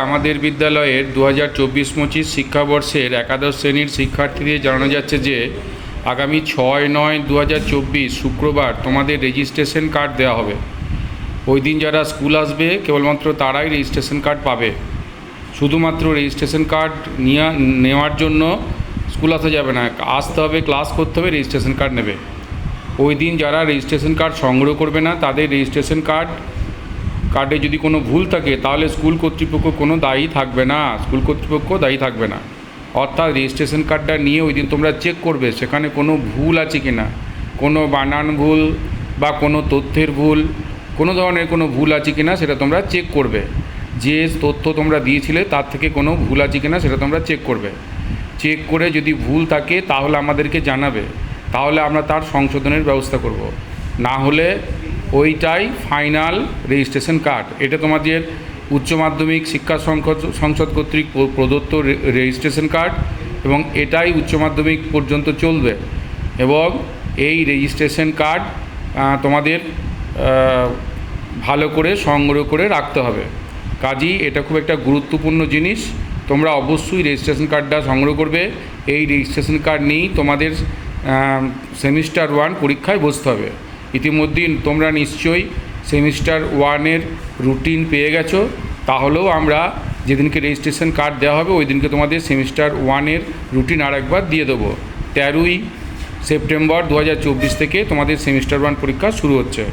আমাদের বিদ্যালয়ের দু হাজার চব্বিশ পঁচিশ শিক্ষাবর্ষের একাদশ শ্রেণির শিক্ষার্থীদের জানানো যাচ্ছে যে, আগামী ছয় নয় দু হাজার চব্বিশ শুক্রবার তোমাদের রেজিস্ট্রেশন কার্ড দেওয়া হবে। ওই দিন যারা স্কুল আসবে, কেবলমাত্র তারাই রেজিস্ট্রেশন কার্ড পাবে। শুধুমাত্র রেজিস্ট্রেশন কার্ড নিয়ে, নেওয়ার জন্য স্কুল আসা যাবে না, আসতে হবে, ক্লাস করতে হবে, রেজিস্ট্রেশন কার্ড নেবে। ওই দিন যারা রেজিস্ট্রেশন কার্ড সংগ্রহ করবে না, তাদের রেজিস্ট্রেশন কার্ড কার্ডে যদি কোনো ভুল থাকে, তাহলে স্কুল কর্তৃপক্ষ কোনো দায়ী থাকবে না। স্কুল কর্তৃপক্ষ দায়ী থাকবে না। অর্থাৎ রেজিস্ট্রেশন কার্ডটা নিয়ে ওই দিন তোমরা চেক করবে, সেখানে কোনো ভুল আছে কি না কোনো বানান ভুল বা কোনো তথ্যের ভুল, কোনো ধরনের কোনো ভুল আছে কি না সেটা তোমরা চেক করবে। যে তথ্য তোমরা দিয়েছিলে তার থেকে কোনো ভুল আছে কি না সেটা তোমরা চেক করবে। চেক করে যদি ভুল থাকে, তাহলে আমাদেরকে জানাবে। তাহলে আমরা তার সংশোধনের ব্যবস্থা করব। না হলে ওইটাই ফাইনাল রেজিস্ট্রেশন কার্ড। এটা তোমাদের উচ্চ মাধ্যমিক শিক্ষা সংসদ সংসদ কর্তৃক প্রদত্ত রেজিস্ট্রেশন কার্ড এবং এটাই উচ্চ মাধ্যমিক পর্যন্ত চলবে এবং এই রেজিস্ট্রেশন কার্ড তোমাদের ভালো করে সংগ্রহ করে রাখতে হবে। কাজেই এটা খুব একটা গুরুত্বপূর্ণ জিনিস। তোমরা অবশ্যই রেজিস্ট্রেশন কার্ডটা সংগ্রহ করবে। এই রেজিস্ট্রেশন কার্ড নিয়েই তোমাদের সেমিস্টার ওয়ান পরীক্ষায় বসতে হবে। ইতিমধ্যেই তোমরা নিশ্চয়ই সেমিস্টার ওয়ানের রুটিন পেয়ে গেছো। তাহলেও আমরা যেদিনকে রেজিস্ট্রেশন কার্ড দেওয়া হবে, ওই দিনকে তোমাদের সেমিস্টার ওয়ানের রুটিন আর একবার দিয়ে দেবো। তেরোই সেপ্টেম্বর দু হাজার চব্বিশ থেকে তোমাদের সেমিস্টার ওয়ান পরীক্ষা শুরু হচ্ছে।